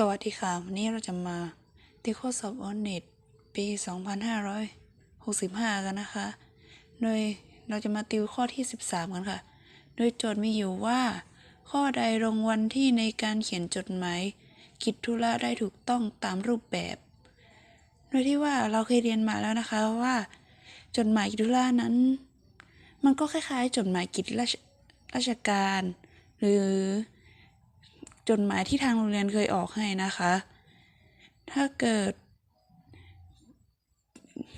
สวัสดีค่ะ วันนี้เราจะมาติข้อสอบออนเน็ตปี 2565 กันนะคะ โดยเราจะมาติวข้อที่ 13 กันค่ะ โดยโจทย์มีอยู่ว่า ข้อใดลงวันที่ในการเขียนจดหมายกิจธุระได้ถูกต้องตามรูปแบบ โดยที่ว่าเราเคยเรียนมาแล้วนะคะว่า จดหมายกิจธุระนั้น มันก็คล้ายๆ จดหมายกิจราชราชการ หรือ จดหมายที่ทางโรงเรียนเคยออกให้นะคะ ถ้าเกิด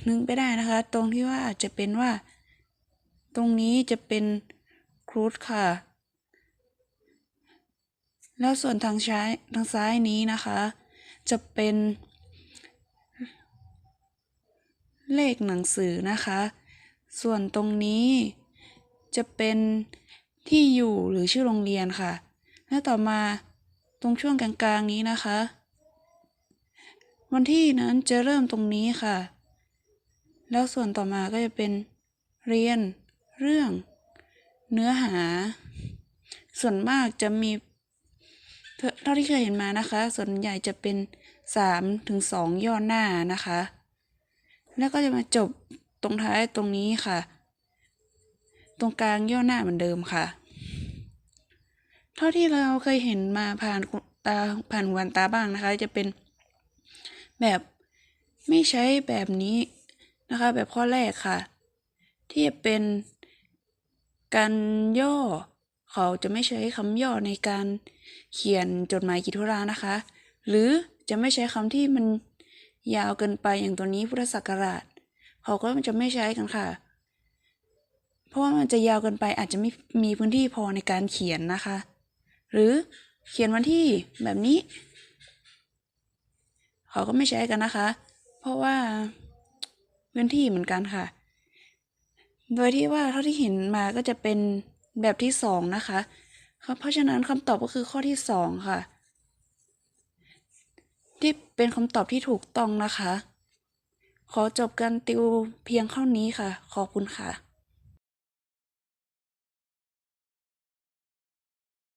นึกไปได้นะคะ ตรงที่ว่าจะเป็นว่า ตรงนี้จะเป็นครูดค่ะ แล้วส่วนทางซ้ายทางซ้ายนี้นะคะ จะเป็น เลขหนังสือนะคะ ส่วนตรงนี้จะเป็นที่อยู่หรือชื่อโรงเรียนค่ะ และต่อมา ตรงช่วงกลางๆนี้นะคะ วันที่นั้นจะเริ่มตรงนี้ค่ะ แล้วส่วนต่อมาก็จะเป็นเรียน เรื่อง เนื้อหา ส่วนมากจะมีเท่าที่เคยเห็นมานะคะ ส่วนใหญ่จะเป็น3ถึง2ย่อหน้านะคะ แล้วก็จะมาจบตรงท้ายตรงนี้ค่ะ ตรงกลางย่อหน้าเหมือนเดิมค่ะ ท่าที่เราเคยเห็นมาผ่านตาผ่านหูผ่านตาบ้างนะคะ จะเป็นแบบไม่ใช้แบบนี้นะคะ แบบข้อแรกค่ะ ที่จะเป็นการย่อ เขาจะไม่ใช้คำย่อในการเขียนจดหมายกิจธุระนะคะ หรือจะไม่ใช้คำที่มันยาวเกินไปอย่างตัวนี้พุทธศักราช เขาก็จะไม่ใช้กันค่ะ เพราะว่ามันจะยาวเกินไปอาจจะไม่มีพื้นที่พอในการเขียนนะคะ หรือเขียนวันที่แบบนี้ เขาก็ไม่ใช้กันนะคะ เพราะว่าพื้นที่เหมือนกันค่ะ โดยที่ว่าเท่าที่เห็นมาก็จะเป็นแบบที่สองนะคะ เพราะฉะนั้นคำตอบก็คือข้อที่สองค่ะ ที่เป็นคำตอบที่ถูกต้องนะคะ ขอจบการติวเพียงเท่านี้ค่ะ ขอบคุณค่ะ